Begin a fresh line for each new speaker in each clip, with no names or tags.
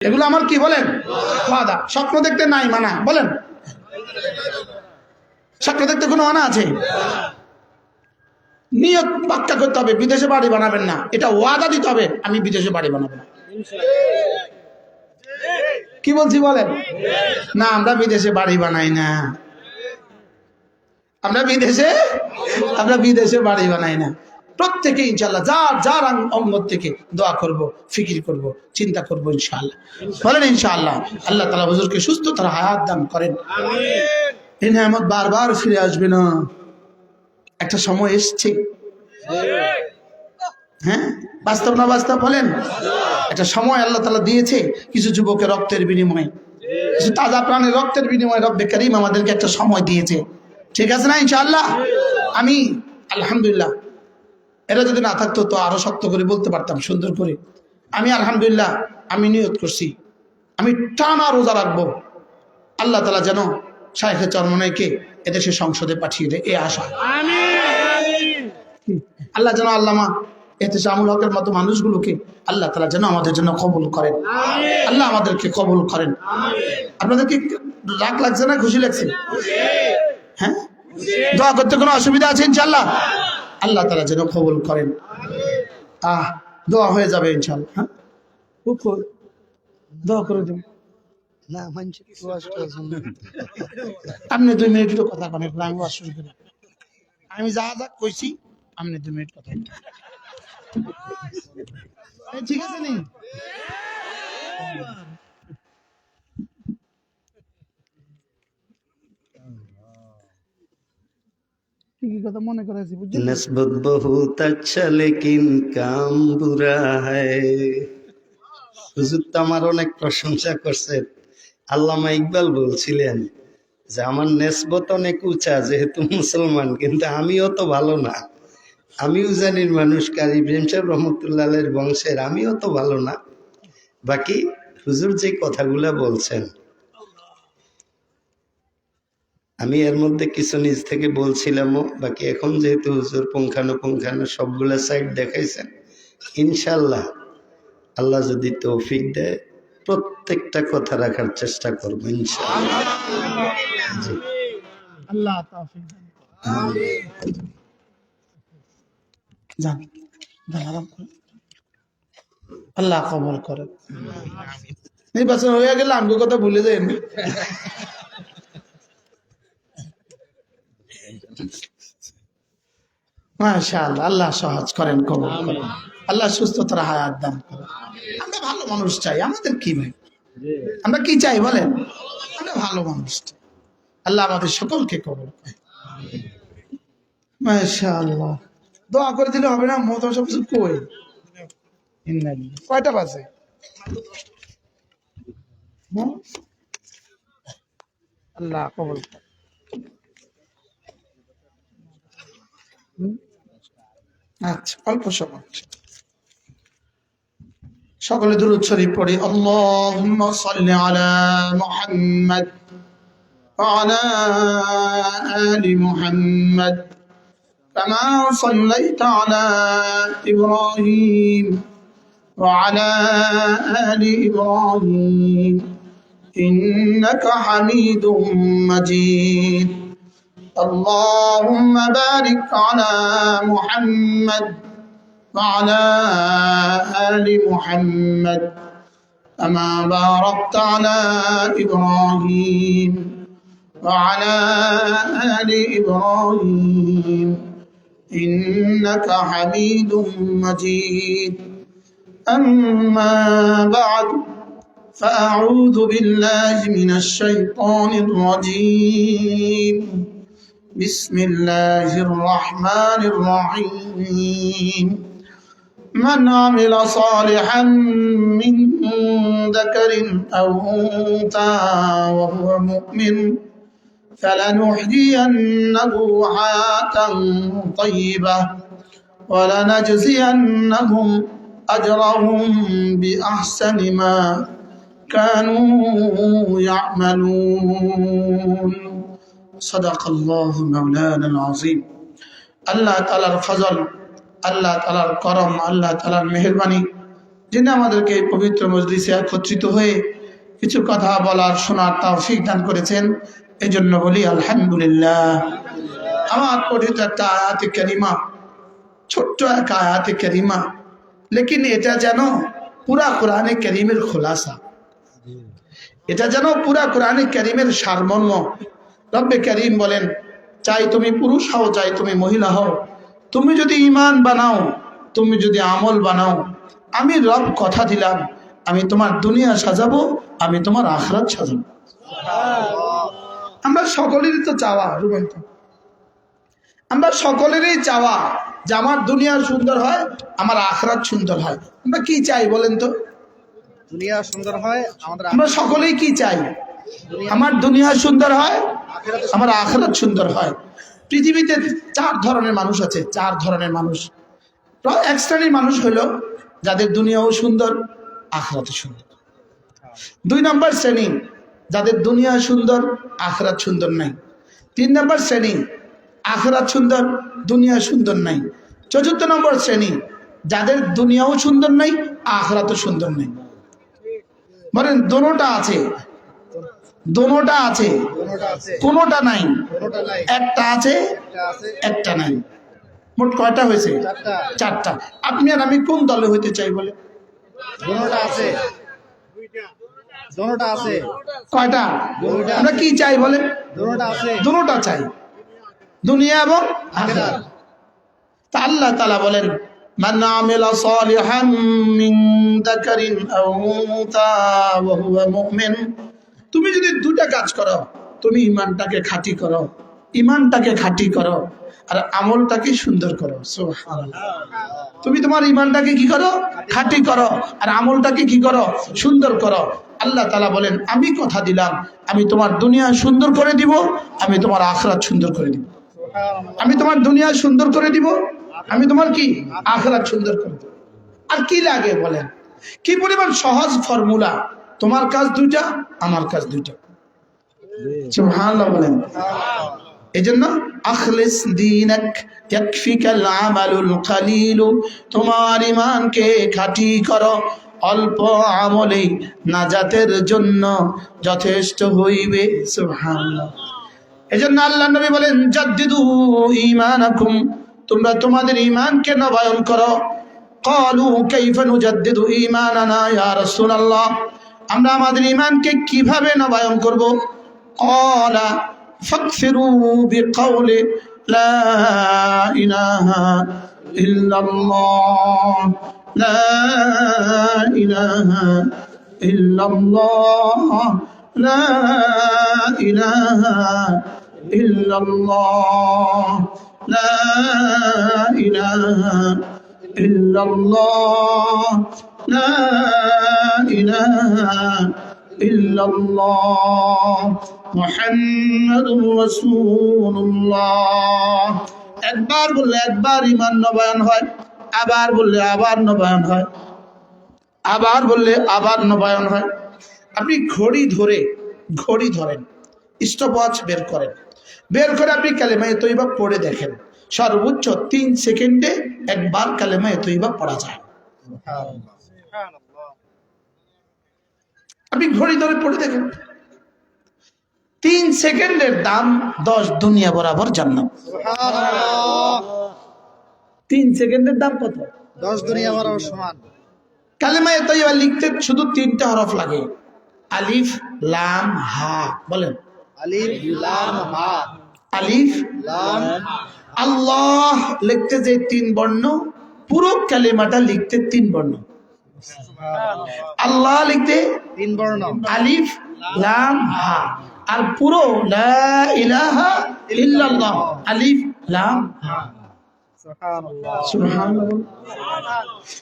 এগুলো আমার কি বলেন? ওয়াদা। স্বপ্ন দেখতে নাই মানা। বলেন। স্বপ্ন দেখতে কোনো মানা আছে? নিয়ত পাক্কা করতে হবে। বিদেশে বাড়ি বানাবেন না। এটা ওয়াদা দিতে হবে। আমি বিদেশে বাড়ি বানাবো না। কি বলছি বলেন? না, আমরা বিদেশে বাড়ি বানাই না। আমরা বিদেশে আমরা বিদেশে বাড়ি বানাই না। প্রত্যেকে ইনশাল্লাহ যার যার অঙ্গ থেকে দোয়া করব ফিকির করব চিন্তা করব ইনশাআল্লাহ। বলেন ইনশাআল্লাহ আল্লাহ তালা হুজুরকে সুস্থ তার হায়াত দান করেন। নিয়ামত বারবার ফিরে আসবে না। একটা সময় এসছে। হ্যাঁ? বাস্তব না বাস্তব বলেন? একটা সময় আল্লাহ তালা দিয়েছে কিছু যুবকের রক্তের বিনিময়ে। কিছু তাজা প্রাণের রক্তের বিনিময়ে রব্বে করিম আমাদেরকে একটা সময় দিয়েছে। ঠিক আছে না ইনশাআল্লাহ? আমি আলহামদুলিল্লাহ এরা যদি না থাকতো তো আরও শক্ত করে বলতে পারতাম সুন্দর করে। আমি আলহামদুলিল্লাহ আমি নিয়ত করছি। আমি টানা রোজা রাখব। আল্লাহ তালা যেন শাহেখে চরমনাইকে এদেশে সংসদে পাঠিয়ে দেয় এ আশা। আল্লাহ যেন আল্লামা এতে শামুল হকের মতো মানুষগুলোকে আল্লাহ তালা যেন আমাদের জন্য কবুল করেন। আল্লাহ আমাদেরকে কবুল করেন। আপনাদেরকে রাগ লাগছে না খুশি লাগছে? হ্যাঁ? দোয়া করতে কোনো অসুবিধা আছে ইনশাল্লাহ আল্লাহ তালা যেন কবুল করেন। আহ দোয়া হয়ে যাবে ইনশাল্লাহ হ্যাঁ? দোয়া করে দেবেন
না।
আপনি দুই মিনিট কথা কন আমি ওয়াজ শুরু করি আমি যা যা কইছি আপনি দুই মিনিট কথা ঠিক আছে নি? ঠিকই কথা মনে করাইছি বুঝলি
নসবত বহুত আচ্ছা লেকিন কাম বুরা হ্যায় হুজুর তো আমার অনেক প্রশংসা করছেন আল্লামা ইকবাল বলছিলেন যে, আমার নেসবত অনেক উঁচা, যেহেতু মুসলমান, কিন্তু আমিও তো ভালো না। আমিও জানির মানুষ কারি ইব্রাহিম সাহেব রহমতুল্লাহের বংশের, আমিও তো ভালো না। বাকি হুজুর যে কথাগুলা বলছেন আমি এর মধ্যে কিছু নিজ থেকে বলছিলামও বাকি এখন যেহেতু হুজুর পুঙ্খানুপুঙ্খানু সবগুলা সাইড দেখাইছেন ইনশাল্লাহ আল্লাহ যদি তৌফিক দেয় প্রত্যেকটা কথা রাখার চেষ্টা করব ইনশাল্লাহ
আল্লাহ যান। আল্লাহ কবল করেন নির্বাচন হয়ে গেলে আমগো কথা ভুলে যাই মাশাআল্লাহ আল্লাহ সহজ করেন কবল করেন। আল্লাহ সুস্থতার হায়াত দান করেন। আমরা ভালো মানুষ চাই আমাদের কি ভাই? আমরা কি চাই বলেন? আমরা ভালো মানুষ চাই। আল্লাহ আমাদের সকলকে কবল করে মাশাআল্লাহ। দোয়া করে দিলে হবে না? মত সব কিছু কই? কয়টা বাজে? আল্লাহ কবল করে। হুম? আচ্ছা অল্প সময় সকলে দূরত শরীফ পড়ি আল্লাহুম্মা সাল্লি আলা মুহাম্মদ وعلى آل محمد كما صليت على إبراهيم وعلى آل إبراهيم إنك حميد مجيد اللهم بارك على محمد وعلى آل محمد كما باركت على إبراهيم وعلى آل إبراهيم. إنك حميد مجيد. أما بعد فأعوذ بالله من الشيطان الرجيم. بسم الله الرحمن الرحيم. من عمل صالحا من ذكر أو أنثى وهو مؤمن فلنحيينه حياة طيبة ولنجزينهم أجرهم بأحسن ما كانوا يعملون. صدق الله مولانا العظيم আল্লাহ তালার ফজল আল্লাহ তালার করম আল্লাহ তালার মেহরবানি যিনি আমাদেরকে এই পবিত্র মজলিসে একত্রিত হয়ে কিছু কথা বলার শোনার তৌফিক দান করেছেন এই জন্য বলি আলহামদুলিল্লাহ আমার পঠিত একটা আয়াতে কারিমা ছোট্ট এক আয়াতে কারিমা লেকিন এটা যেন পুরা কোরআনে করিমের খোলাসা এটা যেন পুরা কোরআনে করিমের সারমর্ম রব্বে করিম বলেন চাই তুমি পুরুষ হও চাই তুমি মহিলা হও। তুমি যদি ইমান বানাও তুমি যদি আমল বানাও আমি রব কথা দিলাম আমি তোমার দুনিয়া সাজাবো আমি তোমার আখরাত সাজাবো। আমরা সকলেরই তো চাওয়া রুবেন তো। আমরা সকলেরই চাওয়া যে আমার দুনিয়া সুন্দর হয় আমার আখরাত সুন্দর হয়। আমরা কি চাই বলেন তো?
দুনিয়া সুন্দর হয়
আমরা সকলেই কি চাই? আমার দুনিয়া সুন্দর হয়, আমার আখরাত সুন্দর হয়। পৃথিবীতে চার ধরনের মানুষ আছে, চার ধরনের মানুষ। এক শ্রেণির মানুষ হলো যাদের দুনিয়াও সুন্দর, আখরাতও সুন্দর। দুই নম্বর শ্রেণি, যাদের দুনিয়া সুন্দর, আখরাত সুন্দর নাই। তিন নম্বর শ্রেণি, আখরাত সুন্দর, দুনিয়া সুন্দর নাই। চতুর্থ নম্বর শ্রেণি, যাদের দুনিয়াও সুন্দর নাই, আখরাতও সুন্দর নাই। বলেন দোনোটা আছে। দোনোটা আছে
কোনোটা আছে
কোনোটা নাই
কোনোটা নাই
একটা আছে
একটা আছে
একটা নাই মোট কয়টা হয়েছে
চারটা
চারটা আপনি আর আমি কোন দলে হইতে চাই বলে
কোনোটা আছে দোনোটা আছে
কয়টা
দুইটা।
আমরা কি চাই বলে
দোনোটা আছে
দুটোটা চাই দুনিয়া এবং আখিরাত
আখিরাত।
তা আল্লাহ তালা বলেন من عمل صالحا من ذكر أو أنثى وهو مؤمن তুমি যদি দুটা কাজ করো তুমি ইমানটাকে খাঁটি করো ইমানটাকে খাঁটি করো আর আমলটাকে সুন্দর করো। তুমি তোমার ইমানটাকে কি করো? খাঁটি করো আর আমলটাকে কি করো? সুন্দর করো। আল্লাহ তালা বলেন আমি কথা দিলাম আমি তোমার দুনিয়া সুন্দর করে দিব আমি তোমার আখরাত সুন্দর করে দিব। আমি তোমার দুনিয়া সুন্দর করে দিব আমি তোমার কি? আখরাত সুন্দর করে দিব। আর কি লাগে বলেন? কি পরিমাণ সহজ ফর্মুলা? তোমার কাজ দুইটা, আমার কাজ দুইটা। বলেন। এই জন্য আখলিস দিনাক, ইয়াকফিকাল আমালুল কালিল তোমার ইমানকে খাঁটি করো, অল্প আমলেই নাজাতের জন্য যথেষ্ট হইবে। সুবহানাল্লাহ। এজন্য আল্লাহ নবী বলেন, জাদ্দিদু ঈমানাকুম তোমরা তোমাদের ঈমানকে নবায়ন করো। ক্বালু কাইফা নুজাদ্দিদু ঈমানানা ইয়া রাসূলুল্লাহ আমরা আমাদের ঈমানকে কীভাবে নবায়ন করব? ক্বালা ফাকফিরু বিকাউলি লা ইলাহা ইল্লাল্লাহ। লা ইলাহা ইল্লাল্লাহ। লা ইলাহা ইল্লাল্লাহ। লা ইলাহা ইল্লাল্লাহ। লা ইলাহা ইল্লাল্লাহ মুহাম্মাদুর রাসূলুল্লাহ একবার বললে একবার ইমান নবায়ন হয়, আবার বললে আবার নবায়ন হয়, আবার বললে আবার নবায়ন হয়। আপনি ঘড়ি ধরে, ঘড়ি ধরেন স্টপওয়াচ বের করেন। বের করে আপনি কালেমায় তৈবা পড়ে দেখেন। সর্বোচ্চ তিন সেকেন্ডে একবার কালেমায় তৈবা পড়া যায়। আপনি ঘড়ি ধরে পড়ে দেখেন। তিন সেকেন্ডের দাম দশ দুনিয়া বরাবর জান্নাত। তিন সেকেন্ডের দাম কত?
দশ দুনিয়া বরাবর সমান।
কালেমায় তৈবা লিখতে শুধু তিনটা হরফ লাগে। আলিফ লাম হা বলেন।
আলিফ লাম হা।
আলিফ
লাম
আল্লাহ লিখতে যে তিন বর্ণ পুরো কালেমাটা লিখতে তিন বর্ণ। আল্লাহ লিখতে
তিন বর্ণ,
আলিফ, লাম, হা। আর পুরো লা আলিফ, লাম, হা।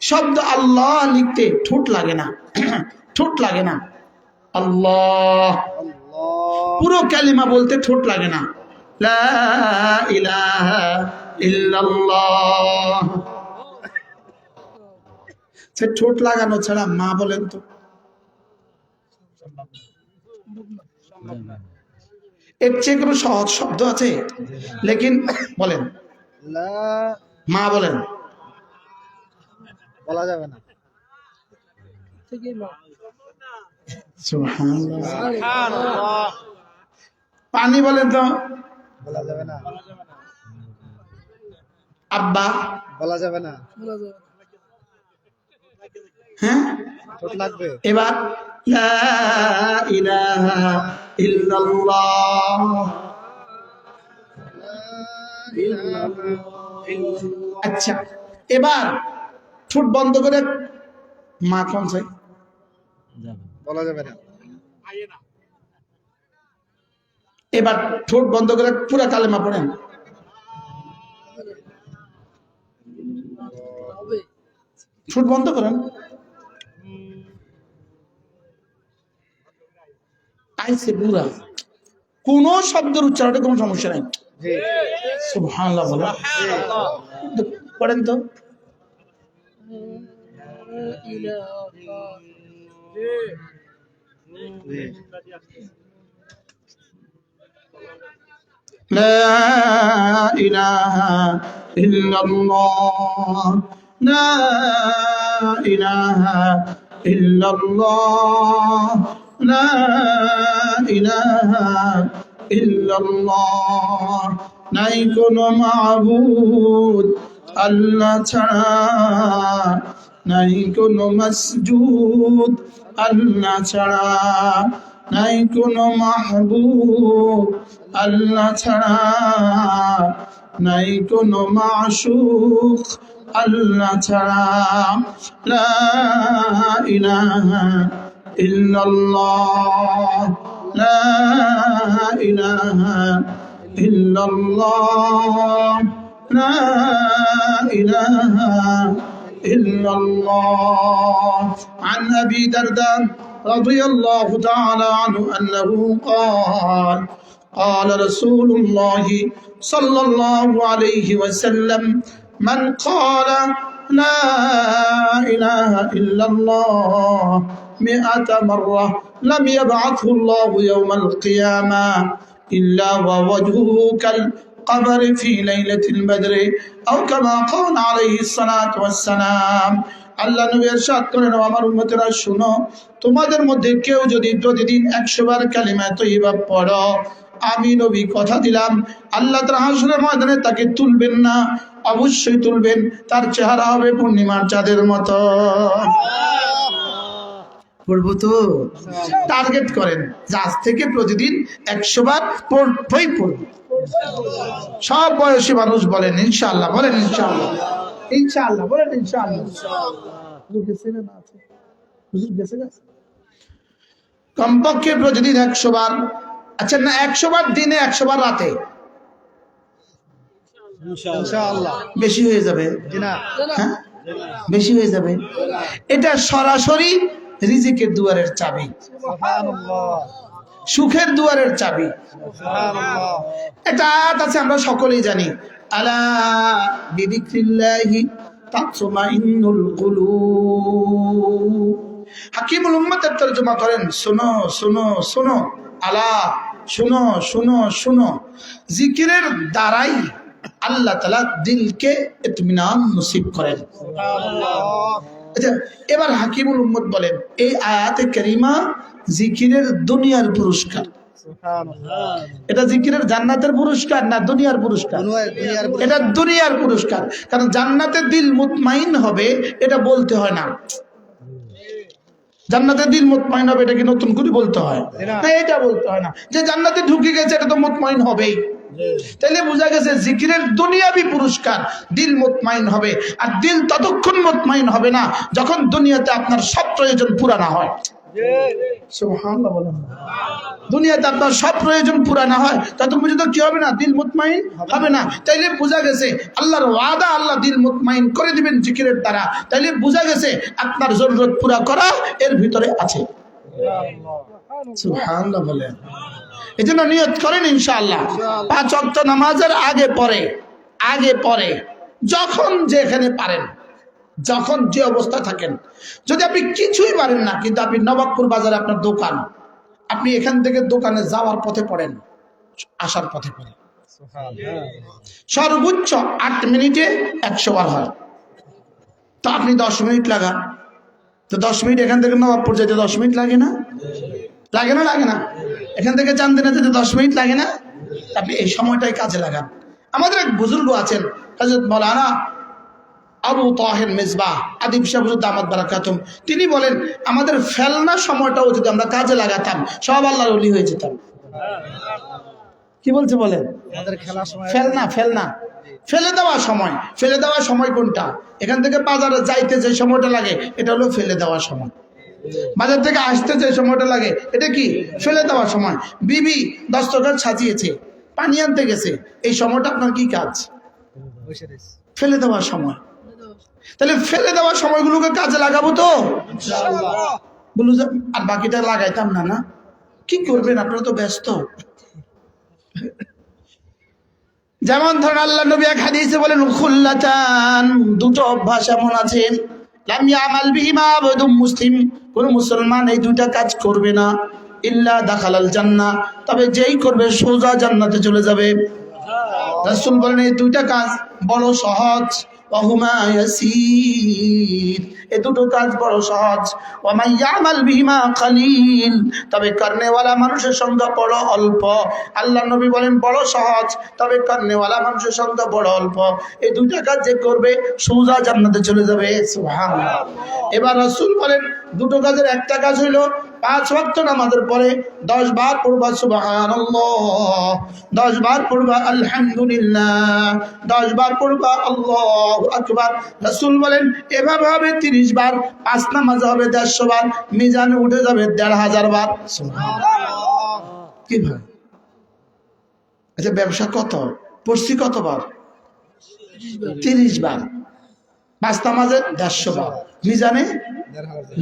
শব্দ আল্লাহ লিখতে ঠোঁট লাগে না, ঠোঁট লাগে না। আল্লাহ। পুরো কালিমা বলতে ঠোঁট লাগে না। লা ইলাহা ইল্লাল্লাহ। সে ঠোঁট লাগানো ছাড়া মা বলেন তো। এর চেয়ে কোনো সহজ শব্দ আছে? লেকিন বলেন। মা বলেন।
বলা যাবে না।
পানি বলেন তো।
বলা যাবে না।
আব্বা।
বলা যাবে না।
হ্যাঁ? এবার আচ্ছা এবার ঠোঁট বন্ধ করে মা কোন চাই
বলা যাবে না।
এবার ঠোঁট বন্ধ করে পুরা কালেমা পড়েন। ঠোঁট বন্ধ করেন। আইসে পুরা কোন শব্দের উচ্চারণে কোনো সমস্যা নাই
জি
সুবহানাল্লাহ বলেন পড়েন তো
জি
لا إله إلا الله لا إله إلا الله لا إله إلا الله নাই কোনো মাবুদ আল্লাহ ছাড়া নাই কোনো মসজুদ আল্লাহ ছাড়া নাই কোনো মাহবুব আল্লাহ ছাড়া নাই কোনো মাশুক আল্লাহ ছাড়া লা ইলাহা إلا الله. لا إله إلا الله. لا إله إلا الله. عن أبي درداء رضي الله تعالى عنه أنه قال قال رسول الله صلى الله عليه وسلم من قال لا إله إلا الله مئة مرة لم يبعثه الله يوم القيامة إلا ووجهه كالقمر في ليلة البدر أو كما قال عليه الصلاة والسلام আল্লাহ নবী ইরশাদ করেন ও আমার উম্মতেরা শুনো তোমাদের মধ্যে কেউ যদি প্রতিদিন একশো বার কালিমা তৈবা পড়ো আমি নবী কথা দিলাম আল্লাহ তার হাসরের ময়দানে তাকে তুলবেন না অবশ্যই তুলবেন তার চেহারা হবে পূর্ণিমার চাঁদের মতো পড়ব তো? টার্গেট করেন। যে আজ থেকে প্রতিদিন একশো বার পড়বই পড়ব। সব বয়সী মানুষ বলেন ইনশাআল্লাহ বলেন ইনশাআল্লাহ। ইনশাআল্লাহ বলেন গেছে কমপক্ষে প্রতিদিন একশো বার। আচ্ছা না একশো বার দিনে একশো বার রাতে? বেশি হয়ে যাবে? হ্যাঁ? বেশি হয়ে যাবে? এটা সরাসরি রিজিকের দুয়ারের চাবি। সুখের দুয়ারের চাবি। এটা আছে, আমরা সকলেই জানি। আলা করেন শোনো শোনো শোনো, আলা, শোনো শোনো শোনো। দ্বারাই আল্লাহ তালা দিলকে ইতমিনান নসিব করেন। আচ্ছা এবার হাকিমুল উম্মত বলেন এই আয়াতে করিমা জিকিরের দুনিয়ার পুরস্কার। এটা জিকিরের জান্নাতের পুরস্কার না দুনিয়ার পুরস্কার? এটা দুনিয়ার পুরস্কার। কারণ জান্নাতে দিল মুতমাইন হবে এটা বলতে হয় না। জান্নাতে দিল মুতমাইন হবে এটা কি নতুন করে বলতে হয়।
না
এটা বলতে হয় না। যে জান্নাতে ঢুকে গেছে এটা তো মুতমাইন হবেই। তাইলে বোঝা গেছে জিকিরের দুনিয়াবি পুরস্কার দিল মুতমাইন হবে আর দিল ততক্ষণ মুতমাইন হবে না যখন দুনিয়াতে আপনার সব প্রয়োজন পুরা না হয়। দুনিয়াতে আপনার সব প্রয়োজন পুরা না হয় ততক্ষণ পর্যন্ত কি হবে না? দিল মুতমাইন হবে না। তাইলে বোঝা গেছে আল্লাহর ওয়াদা আল্লাহ দিল মুতমাইন করে দিবেন জিকিরের দ্বারা। তাইলে বোঝা গেছে আপনার জরুরত পুরা করা এর ভিতরে আছে। সুবহানাল্লাহ বলেন। এই জন্য নিয়ত করেন ইনশাআল্লাহ। পাঁচ অক্ট নামাজের আগে পরে আগে পরে, যখন যেখানে পারেন, যখন যে অবস্থা থাকেন। যদি আপনি কিছুই পারেন না, কিন্তু আপনি নবাবপুর বাজারে আপনার দোকান, আপনি এখান থেকে দোকানে যাওয়ার পথে পড়েন, আসার পথে পড়েন। সর্বোচ্চ আট মিনিটে একশো বার হয়। তো আপনি দশ মিনিট লাগান। তো দশ মিনিট এখান থেকে নবাবপুর যেতে দশ মিনিট লাগে না? লাগে না লাগে না। এখান থেকে চান্দিনা যেতে দশ মিনিট লাগে না আপনি এই সময়টাই কাজে লাগান। আমাদের এক বুজুর্গ আছেন হজরত মৌলানা আবু তাহের মেজবাহ আদিব শাহুদ দামাদ বারাকাতুম। তিনি বলেন আমাদের ফেলনা সময়টাও যদি আমরা কাজে লাগাতাম সব আল্লাহর অলি হয়ে যেতাম। কি বলছে বলেন? ফেলনা ফেলনা। ফেলে দেওয়া সময়। ফেলে দেওয়া সময় কোনটা? এখান থেকে বাজারে যাইতে যে সময়টা লাগে এটা হলো ফেলে দেওয়া সময়। বাজার থেকে আসতে যে সময়টা লাগে, এটা কি? ফেলে দেওয়া সময়। বিবি দস্তকার সাজিয়েছে, পানি আনতে গেছে, এই সময়টা আপনার কি কাজ? ফেলে দেওয়া সময়। তাহলে ফেলে দেওয়া সময়গুলোকে কাজে লাগাবো তো? বলু যে, আর বাকিটা লাগাইতাম না না? কি করবেন? আপনারা তো ব্যস্ত। যেমন ধরেন আল্লাহ নবী এক হাদিসে বলেন, খুল্লাতান দুটো অভ্যাস এমন আছে। লাম ইয়ামাল বিহিমা আবদুম মুসলিম। কোন মুসলমান এই দুইটা কাজ করবে না। ইল্লা দাখালাল জান্নাহ। তবে যেই করবে সোজা জান্নাতে চলে যাবে। রাসূল বলেন, এই দুইটা কাজ বড় সহজ। ওয়াহুমা ইয়াসির এই দুটো কাজ বড় সহজ। ওয়ামাই ইয়ামাল বিহিমা কালিল তবে করনেওয়ালা মানুষের সংখ্যা বড় অল্প। আল্লাহ নবী বলেন, বড় সহজ। তবে করনেওয়ালা মানুষের সংখ্যা বড় অল্প। এই দুইটা কাজ যে করবে, সোজা জান্নাতে চলে যাবে। এবার রাসূল বলেন, দুটো কাজের একটা কাজ হইল পাঁচ ওয়াক্ত নামাজের পরে দশ বার পড়বা, সুবহানাল্লাহ। দশ বার পড়বা, আলহামদুলিল্লাহ। দশ বার পড়বা, আল্লাহ আকবার। রাসূল বলেন, এভাবে হবে তিরিশ বার, পাঁচ নামাজ হবে দেড়শো বার, মিজানে উঠে যাবে দেড় হাজার বার। কি ভাই আচ্ছা ব্যবসা কত? পড়ছি কতবার তিরিশ বার। পাঁচ নামাজে দেড়শো বার, মিজানে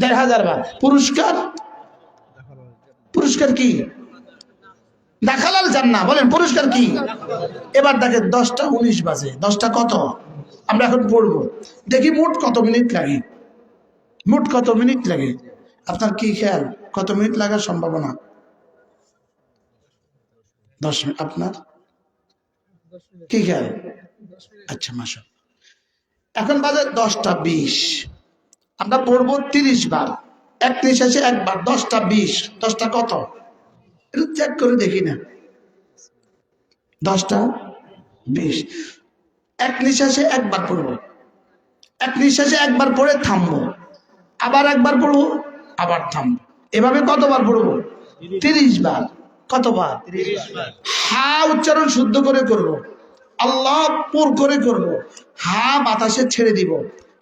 দেড় হাজার
বার। পুরস্কার? পুরস্কার কি? দেখালাল জান্না বলেন পুরস্কার কি? এবার দেখে দশটা উনিশ বাজে, দশটা কত? আমরা এখন পড়ব। দেখি মোট কত মিনিট লাগে? মোট কত মিনিট লাগে? আপনার কি খেয়াল? কত মিনিট লাগার সম্ভাবনা? দশ মিনিট, আপনার? কি খেয়াল? আচ্ছা মাসা এখন বাজে দশটা বিশ। আমরা পড়ব তিরিশ বার। এক নিঃশ্বাসে একবার দশটা বিশ দশটা কত? একটু চেক করে দেখি না। দশটা বিশ। এক নিঃশ্বাসে একবার পড়ব। এক নিঃশ্বাসে একবার পড়ে থামবো। আবার একবার পড়ব আবার থামবো। এভাবে কতবার পড়ব? তিরিশ বার। কতবার? হা উচ্চারণ শুদ্ধ করে করব। আল্লাহ পুর করে করব। হা বাতাসে ছেড়ে দিব।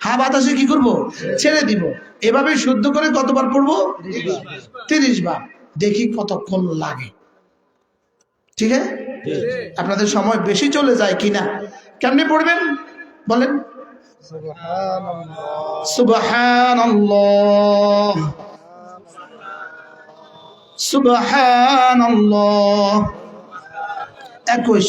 হা বাতাসে কি করব? ছেড়ে দিব। এভাবে শুদ্ধ করে কতবার পড়ব? তিরিশ বার। দেখি কতক্ষণ লাগে। ঠিক আছে? আপনাদের সময় বেশি চলে যায় কিনা কেমনি পড়বেন? বলেন।
সুবহানাল্লাহ।
একুশ